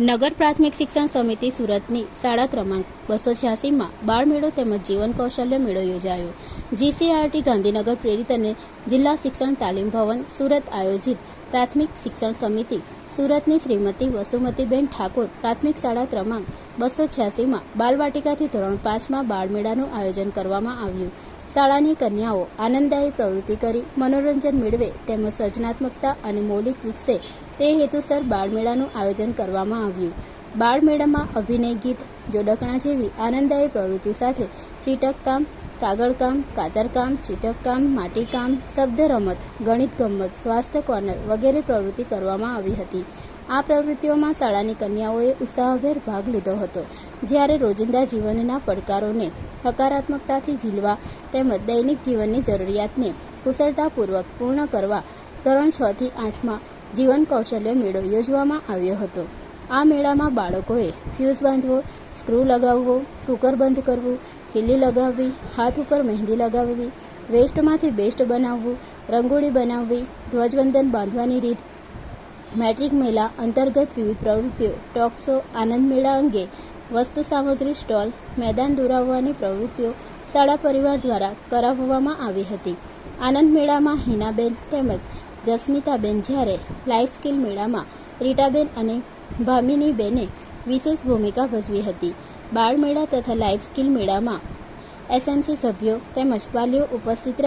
નગર પ્રાથમિક શિક્ષણ સમિતિ સુરતની શાળા ક્રમાંક બસો છ્યાસીમાં બાળમેળો તેમજ જીવન કૌશલ્ય મેળો યોજાયો. જીસીઆરટી ગાંધીનગર પ્રેરિત અને જિલ્લા શિક્ષણ તાલીમ ભવન સુરત આયોજિત પ્રાથમિક શિક્ષણ સમિતિ સુરતની શ્રીમતી વસુમતીબેન ઠાકોર પ્રાથમિક શાળા ક્રમાંક બસો છ્યાસીમાં બાલવાટિકાથી ધોરણ પાંચમાં બાળમેળાનું આયોજન કરવામાં આવ્યું. શાળાની કન્યાઓ આનંદદાયી પ્રવૃત્તિ કરી, મનોરંજન મેળવે, તેમજ સર્જનાત્મકતા અને મૌલિક વિકસે. તે હેતુસર બાળમેળાનું આયોજન કરવામાં આવ્યું. બાળમેળામાં અભિનય ગીત, જોડકણા જેવી આનંદદાયી પ્રવૃત્તિ સાથે ચીટકકામ, કાગળકામ, કાતરકામ, ચીટકકામ, માટીકામ શબ્દ રમત ગણિત ગમત સ્વાસ્થ્ય કોર્નર વગેરે પ્રવૃત્તિ કરવામાં આવી હતી. આ પ્રવૃત્તિઓમાં શાળાની કન્યાઓએ ઉત્સાહભેર ભાગ લીધો હતો. જ્યારે રોજિંદા જીવનના પડકારોને હકારાત્મકતાથી ઝીલવા તેમજ દૈનિક જીવનની જરૂરિયાતને કુશળતાપૂર્વક પૂર્ણ કરવા ધોરણ છ થી આઠમાં જીવન કૌશલ્ય મેળો યોજવામાં આવ્યો હતો. આ મેળામાં બાળકોએ ફ્યુઝ બાંધવો સ્ક્રૂ લગાવવો કુકર બંધ કરવું, ખીલી લગાવવી, હાથ ઉપર મહેંદી લગાવવી વેસ્ટમાંથી બેસ્ટ બનાવવું, રંગોળી બનાવવી, ધ્વજવંદન બાંધવાની રીત મેટ્રિક મેળા અંતર્ગત વિવિધ પ્રવૃત્તિઓ ટોક આનંદ મેળા અંગે વસ્તુ સામગ્રી સ્ટોલ મેદાન દોરાવવાની પ્રવૃત્તિઓ શાળા પરિવાર દ્વારા કરાવવામાં આવી હતી. આનંદ મેળામાં હિનાબેન તેમજ જસ્મિતાબેન જ્યારે લાઈફ સ્કિલ મેળામાં રીટાબેન અને ભામિની બેને વિશેષ ભૂમિકા ભજવી હતી. બાળમેળા તથા લાઈફ સ્કિલ મેળામાં એસએમસી સભ્યો તેમજ વાલીઓ ઉપસ્થિત